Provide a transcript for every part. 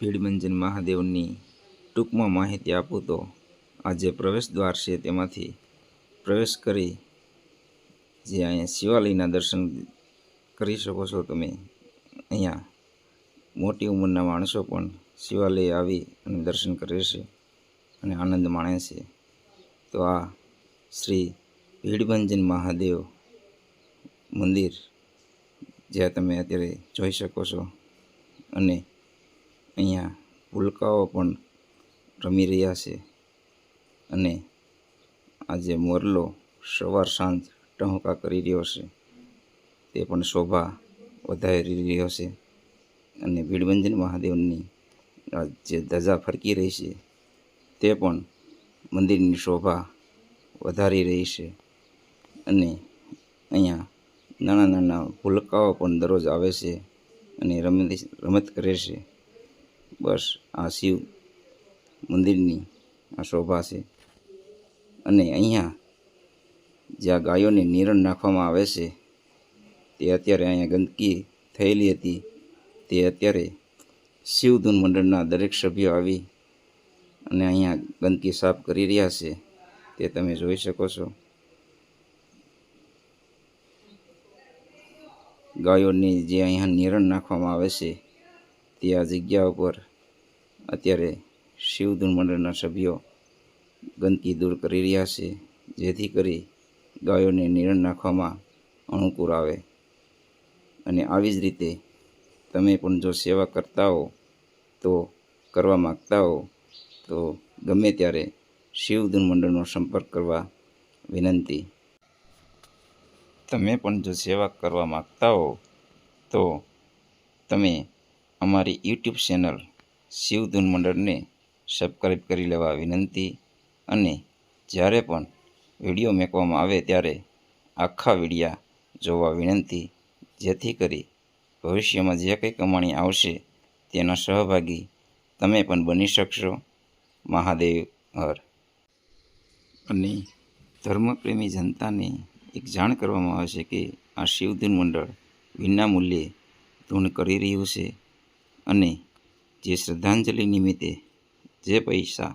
ભીડભંજન મહાદેવની ટૂંકમાં માહિતી આપું તો આ જે પ્રવેશ દ્વાર છે તેમાંથી પ્રવેશ કરી જે અહીંયા શિવાલયના દર્શન કરી શકો છો તમે. અહીંયા મોટી ઉંમરના માણસો પણ શિવાલય આવી અને દર્શન કરે છે અને આનંદ માણે છે. તો આ શ્રી ભીડભંજન મહાદેવ મંદિર જ્યાં તમે અત્યારે જોઈ શકો છો અને અહીંયા ઉલ્કાઓ પણ રમી રહ્યા છે અને આજે મોરલો સવાર સાંજ ટહુકા કરી રહ્યો છે. તે પણ શોભા વધારી રહ્યો છે અને ભીડભંજન મહાદેવની જે ધજા ફરકી રહી છે તે પણ મંદિરની શોભા વધારી રહી છે અને અહીંયા નાના નાના ભૂલકાઓ પણ દરરોજ આવે છે અને રમત રમત કરે છે. બસ આ શિવ મંદિરની આ શોભા છે. અને અહીંયા જ્યાં ગાયોને નિરણ નાખવામાં આવે છે, તે અત્યારે અહીંયા ગંદકી થયેલી હતી. તે અત્યારે શિવધૂન મંડળના દરેક સભ્યો આવી અને અહીંયા ગંદકી સાફ કરી રહ્યા છે. તે તમે જોઈ શકો છો. ગાયોની જે અહીંયા નિરણ નાખવામાં આવે છે તે જગ્યા ઉપર અત્યારે શિવધૂન મંડળના સભ્યો ગંદકી દૂર કરી રહ્યા છે, જેથી કરી ગાયોને નિરણ નાખવામાં અનુકૂળ આવે. અને આવી જ રીતે તમે પણ જો સેવા કરતા હો, તો કરવા માગતા હો, તો ગમે ત્યારે શિવધૂન મંડળનો સંપર્ક કરવા વિનંતી. તમે પણ જો સેવા કરવા માગતા હો, તો તમે અમારી યુટ્યુબ ચેનલ શિવધૂન મંડળને સબસ્ક્રાઈબ કરી લેવા વિનંતી અને જ્યારે પણ વીડિયો મેકવામાં આવે ત્યારે આખા વિડીયા જોવા વિનંતી, જેથી કરી ભવિષ્યમાં જે કંઈ કમાણી આવશે તેના સહભાગી તમે પણ બની શકશો. મહાદેવ હર. અને ધર્મપ્રેમી જનતાને એક જાણ કરવામાં આવે છે કે આ શિવધૂન મંડળ વિના મૂલ્યે ધૂન કરી રહ્યું છે. અને જે શ્રદ્ધાંજલિ નિમિત્તે જે પૈસા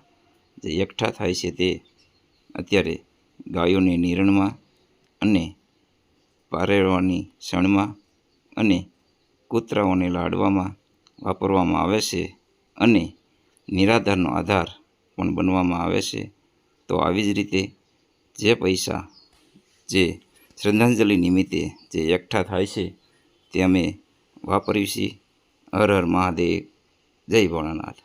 જે એકઠા થાય છે તે અત્યારે ગાયોને નિરણમાં અને પારેવાની શણમાં અને કૂતરાઓને લાડવામાં વાપરવામાં આવે છે અને નિરાધારનો આધાર પણ બનવામાં આવે છે, તો આવી જ રીતે જે પૈસા જે શ્રદ્ધાંજલિ નિમિત્તે જે એકઠા થાય છે તે અમે વાપરીએ છીએ હર હર મહાદેવ જય ભોળાનાથ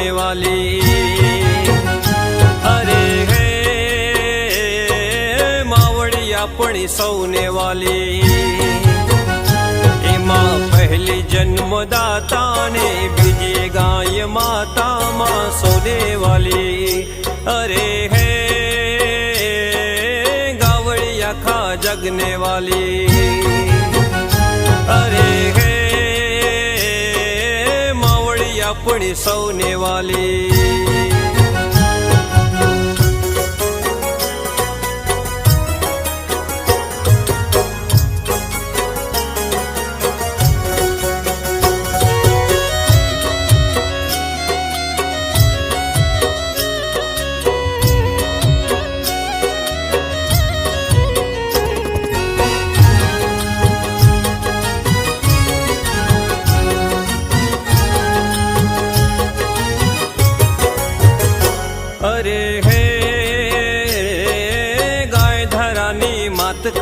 जगने वाली अरे हे मावड़िया पड़ी सौने वाली એમાં પહેલી જન્મદાતા ને બીજી ગાય માતા માં સોને વાલી અરે હે ગાવડિયા ખા જગને વાલી અરે હે बड़ी सौने वाली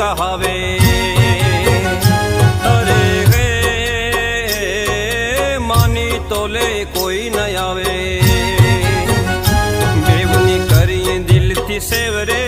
કહાવે અરે હે માની તોલે કોઈ ન આવે. દેવની કરી દિલથી સેવરે